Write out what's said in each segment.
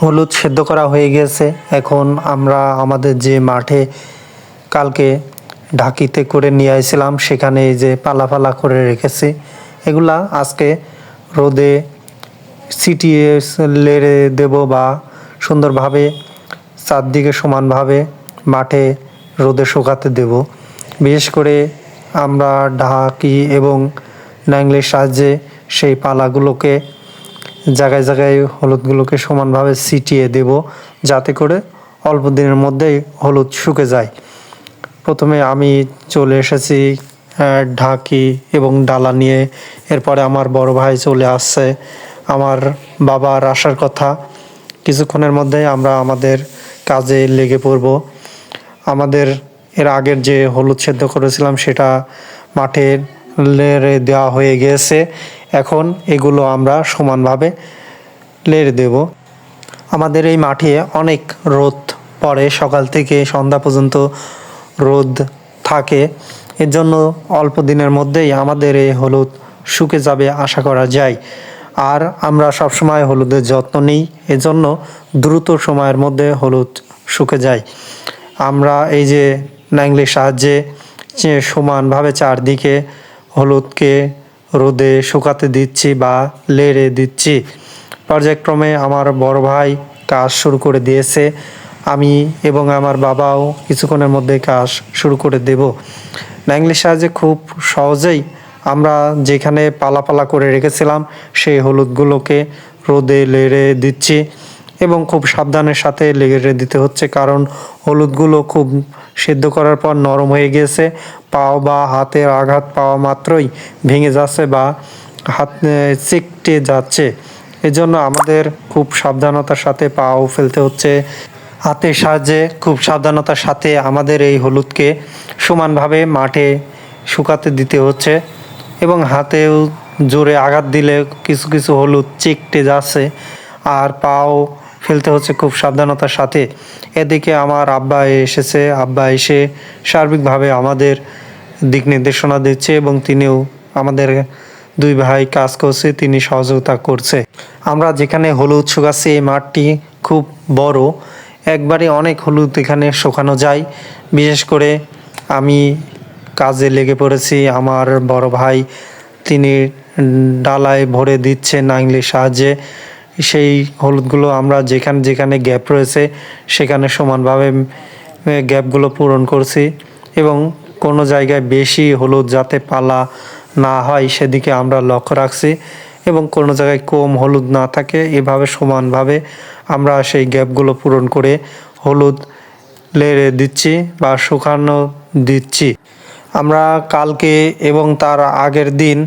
হলুদ সেদ্ধ করা হয়ে গেছে। এখন আমরা আমাদের যে মাঠে কালকে ঢাকিতে করে নিয়ে আসছিলাম, সেখানে এই যে পালা পালা করে রেখেছি। এগুলা আজকে রোদে সিটিয়ে লেড়ে দেব বা সুন্দরভাবে চারদিকে সমানভাবে মাঠে রোদে শুকাতে দেব। বিশেষ করে আমরা ঢাকি এবং ন্যাংলের সাহায্যে সেই পালাগুলোকে জায়গায় জায়গায় হলুদগুলোকে সমানভাবে ছিটিয়ে দেব যাতে করে অল্প দিনের মধ্যেই হলুদ শুকে যায়। প্রথমে আমি চলে এসেছি ঢাকি এবং ডালা নিয়ে। এরপরে আমার বড় ভাই চলে আসছে, আমার বাবার আসার কথা। কিছুক্ষণের মধ্যে আমরা আমাদের কাজে লেগে পড়ব। আমাদের এর আগের যে হলুদ সেদ্ধ করেছিলাম সেটা মাঠে লেড়ে দেওয়া হয়ে গিয়েছে এখন এগুলো আমরা সমানভাবে লেড়ে দেব। আমাদের এই মাঠে অনেক রোদ পড়ে, সকাল থেকে সন্ধ্যা পর্যন্ত রোদ থাকে। এর জন্য অল্প দিনের মধ্যেই আমাদের এই হলুদ শুকে যাবে আশা করা যায়। আর আমরা সবসময় হলুদের যত্ন নিই, এজন্য দ্রুত সময়ের মধ্যে হলুদ শুকে যায়। আমরা এই যে ন্যাংলির সাহায্যে সমানভাবে চারদিকে হলুদকে রোদে শুকাতে দিচ্ছি বা লেড়ে দিচ্ছি। পর্যায়ক্রমে আমার বড় ভাই কাজ শুরু করে দিয়েছে। আমি এবং আমার বাবাও কিছুক্ষণের মধ্যে কাজ শুরু করে দেব। ন্যাংলির সাহায্যে খুব সহজেই আমরা যেখানে পালা পালা করে রেখেছিলাম, সেই হলুদগুলোকে রোদে লেড়ে দিচ্ছি এবং খুব সাবধানের সাথে লেড়ে দিতে হচ্ছে। কারণ হলুদগুলো খুব সেদ্ধ করার পর নরম হয়ে গিয়েছে। পাও বা হাতের আঘাত পাওয়া মাত্রই ভেঙে যাচ্ছে বা হাত চিকটে যাচ্ছে। এজন্য আমাদের খুব সাবধানতার সাথে পাও ফেলতে হচ্ছে। হাতের সাহায্যে খুব সাবধানতার সাথে আমাদের এই হলুদকে সমানভাবে মাঠে শুকাতে দিতে হচ্ছে এবং হাতেও জোরে আঘাত দিলে কিছু কিছু হলুদ চিকটে যাচ্ছে। আর পাও ফেলতে হচ্ছে খুব সাবধানতার সাথে। এদিকে আমার আব্বা এসেছে। আব্বা এসে সার্বিকভাবে আমাদের দিক নির্দেশনা দিচ্ছে এবং তিনিও আমাদের দুই ভাই কাজ করছে, তিনি সহযোগিতা করছে। আমরা যেখানে হলুদ শুকাচ্ছি এই মাঠটি খুব বড়। একবারে অনেক হলুদ এখানে শুকানো যায়। বিশেষ করে আমি কাজে লেগে পড়েছি। আমার বড় ভাই তিনি ডালায় ভরে দিচ্ছে নাংলির সাহায্যে। সেই হলুদগুলো আমরা যেখানে যেখানে গ্যাপ রয়েছে, সেখানে সমানভাবে গ্যাপগুলো পূরণ করছি এবং কোনো জায়গায় বেশি হলুদ যাতে পালা না হয় সেদিকে আমরা লক্ষ্য রাখছি এবং কোনো জায়গায় কম হলুদ না থাকে, এভাবে সমানভাবে আমরা সেই গ্যাপগুলো পূরণ করে হলুদ লেড়ে দিচ্ছি বা শুকানো দিচ্ছি। আমরা কালকে এবং তার আগের দিন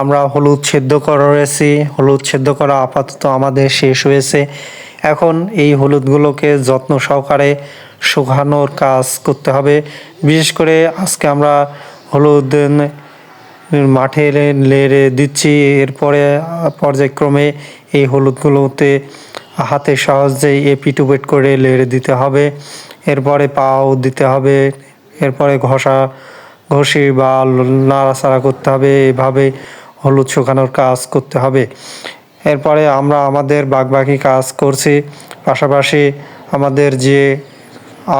আমরা হলুদ সেদ্ধ করেছি হলুদ সেদ্ধ করা আপাতত আমাদের শেষ হয়েছে। এখন এই হলুদগুলোকে যত্ন সহকারে শুকানোর কাজ করতে হবে। বিশেষ করে আজকে আমরা হলুদ মাঠে লেড়ে দিচ্ছি। এরপরে পর্যায়ক্রমে এই হলুদগুলোতে হাতে সহজেই এপিটুপেট করে লেড়ে দিতে হবে। এরপরে পাও দিতে হবে। এরপরে ঘষা ঘষি বা নাড়াচাড়া করতে হবে, এভাবে হলুদ শুকানোর কাজ করতে হবে। এরপরে আমরা আমাদের বাকি কাজ করছি। পাশাপাশি আমাদের যে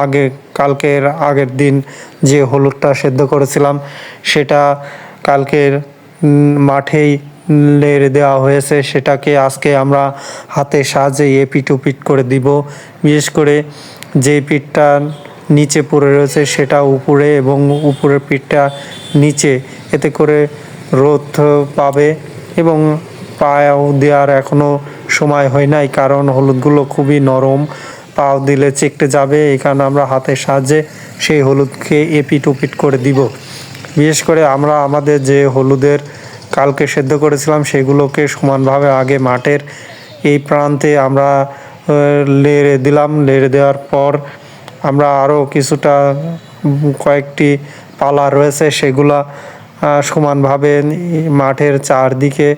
আগে, কালকের আগের দিন যে হলুদটা সেদ্ধ করেছিলাম, সেটা কালকের মাঠেই লেড়ে দেওয়া হয়েছে। সেটাকে আজকে আমরা হাতের সাহায্যে এপিট উপিট করে দিব। বিশেষ করে যে পিঠটা নিচে পড়ে রয়েছে, সেটা উপরে এবং উপরের পিঠটা নিচে। এতে করে রোদ পাবে এবং পায়েও দেওয়ার এখনও সময় হয় নাই, কারণ হলুদগুলো খুবই নরম। পাও দিলে চেকটে যাবে, এই কারণে আমরা হাতের সাহায্যে সেই হলুদকে এপিট ওপিট করে দিব। বিশেষ করে আমরা আমাদের যে হলুদের কালকে সেদ্ধ করেছিলাম, সেগুলোকে সমানভাবে আগে মাঠের এই প্রান্তে আমরা লেড়ে দিলাম। লেড়ে দেওয়ার পর আমরা আরও কিছুটা কয়েকটি পালা রয়েছে সেগুলা সমানভাবে মাঠের চারদিকে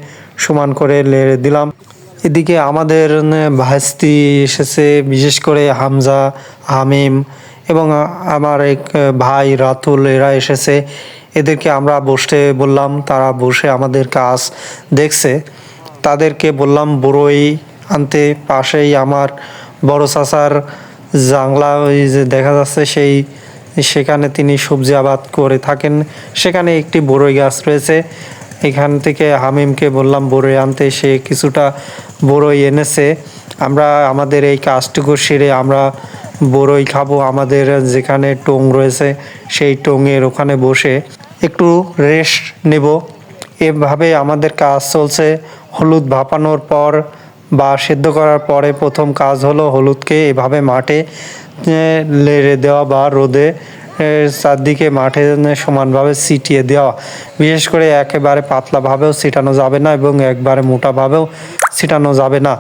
সমান করে লেড়ে দিলাম। এদিকে আমাদের ভাস্তি এসেছে, বিশেষ করে হামজা, হামিম এবং আমার এক ভাই রাতুল, এরা এসেছে। এদেরকে আমরা বসতে বললাম, তারা বসে আমাদের কাজ দেখছে। তাদেরকে বললাম, বড়ই আনতে পাশেই আমার বড় চাচার জাংলা, ওই যে দেখা যাচ্ছে সেই, সেখানে তিনি সবজি আবাদ করে থাকেন। সেখানে একটি বড়ই গাছ রয়েছে। এখান থেকে হামিমকে বললাম বড়ই আনতে সে কিছুটা বড়ই এনেছে। আমরা, আমাদের এই কাজটুকু সেরে আমরা বড়ই খাব। আমাদের যেখানে টোং রয়েছে, সেই টঙের ওখানে বসে একটু রেস্ট নেব। এভাবে আমাদের কাজ চলছে। হলুদ ভাপানোর পর বা সেদ্ধ করার পরে প্রথম কাজ হলো হলুদকে এভাবে মাঠে লেড়ে দেওয়া বা রোদে চারদিকে মাঠে সমানভাবে ছিটিয়ে দেওয়া। বিশেষ করে একেবারে পাতলাভাবেও ছিটানো যাবে না এবং একবারে মোটাভাবেও ছিটানো যাবে না।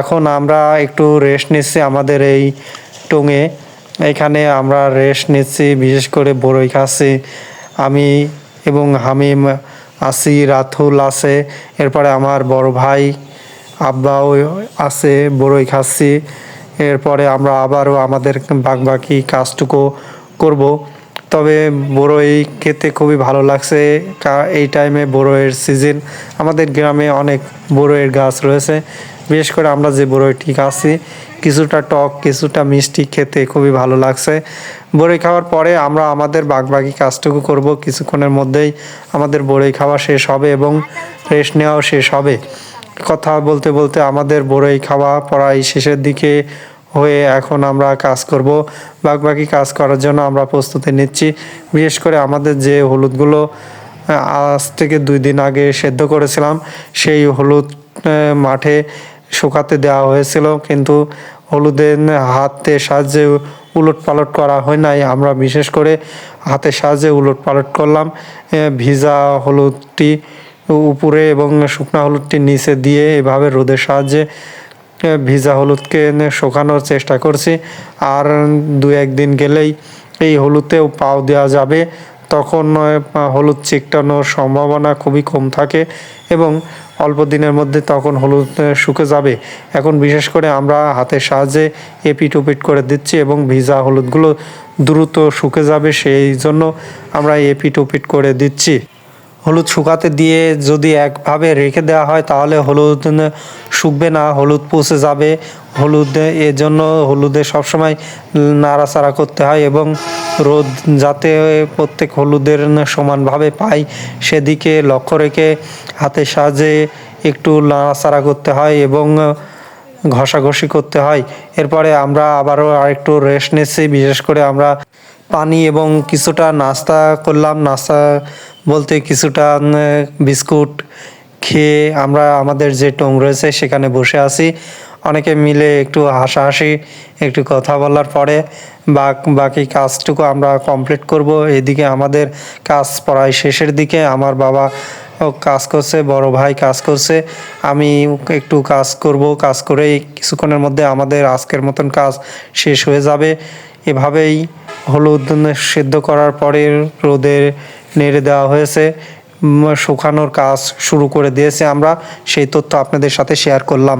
এখন আমরা একটু রেস্ট নিচ্ছি আমাদের এই টঙে। এখানে আমরা রেস্ট নিচ্ছি, বিশেষ করে বড়ই খাচ্ছি। আমি এবং হামিম আছি রাতুল আছে। এরপরে আমার বড় ভাই আব্বাও আছে, বড়ই খাচ্ছি। এরপরে আমরা আবারও আমাদের বাকি কাজটুকু করব। তবে বড়ই খেতে খুবই ভালো লাগছে। এই টাইমে বড়ইয়ের সিজন আমাদের গ্রামে অনেক বড়ইয়ের গাছ রয়েছে। বিশেষ করে আমরা যে বড়ইটি খাচ্ছি কিছুটা টক, কিছুটা মিষ্টি খেতে খুবই ভালো লাগছে। বড়ই খাওয়ার পরে আমরা আমাদের বাকি কাজটুকু করব। কিছুক্ষণের মধ্যেই আমাদের বড়ই খাওয়া শেষ হবে এবং রেস্ট নেওয়াও শেষ হবে। কথা বলতে বলতে আমাদের বড়ই খাওয়া পড়াই শেষের দিকে হয়ে এখন আমরা কাজ করব। বাকি কাজ করার জন্য আমরা প্রস্তুতি নিচ্ছি। বিশেষ করে আমাদের যে হলুদগুলো আজ থেকে দুই দিন আগে সেদ্ধ করেছিলাম, সেই হলুদ মাঠে শুকাতে দেওয়া হয়েছিল। কিন্তু হলুদের হাতের সাহায্যে উলট পালট করা হয় নাই। আমরা বিশেষ করে হাতের সাহায্যে উলট পালট করলাম ভিজা হলুদটি উপরে এবং শুকনা হলুদটি নিচে দিয়ে এভাবে রোদের সাহায্যে ভিজা হলুদকে শুকানোর চেষ্টা করছি। আর দু একদিন গেলেই এই হলুদেও পাও দেওয়া যাবে। তখন হলুদ চিকটানোর সম্ভাবনা খুবই কম থাকে এবং অল্প দিনের মধ্যে তখন হলুদ শুকে যাবে। এখন বিশেষ করে আমরা হাতের সাহায্যে এপিট ওপিট করে দিচ্ছি এবং ভিজা হলুদগুলো দ্রুত শুকে যাবে, সেই জন্য আমরা এপিট ওপিট করে দিচ্ছি। হলুদ শুকাতে দিয়ে যদি একভাবে রেখে দেওয়া হয়, তাহলে হলুদ শুকবে না, হলুদ পচে যাবে। হলুদ এর জন্য হলুদে সবসময় নাড়াচাড়া করতে হয় এবং রোদ যাতে প্রত্যেক হলুদের সমানভাবে পাই সেদিকে লক্ষ্য রেখে হাতের সাহায্যে একটু নাড়াচাড়া করতে হয় এবং ঘষাঘষি করতে হয়। এরপরে আমরা আবারও আরেকটু রেস্ট নিচ্ছি, বিশেষ করে আমরা পানি এবং কিছুটা নাস্তা করলাম। নাস্তা বলতে কিছুটা বিস্কুট খেয়ে আমরা আমাদের যে টং রয়েছে সেখানে বসে আছি। অনেকে মিলে একটু হাসাহাসি, একটু কথা বলার পরে বাক- বাকি কাজটুকু আমরা কমপ্লিট করব। এদিকে আমাদের কাজ প্রায় শেষের দিকে। আমার বাবা কাজ করছে, বড় ভাই কাজ করছে। আমি একটু কাজ করব, কাজ করেই কিছুক্ষণের মধ্যে আমাদের আজকের মতন কাজ শেষ হয়ে যাবে। এভাবেই হলুদ সেদ্ধ করার পরে রোদে নেড়ে দেওয়া হয়েছে। শুকানোর কাজ শুরু করে দিয়েছে। আমরা সেই তথ্য আপনাদের সাথে শেয়ার করলাম।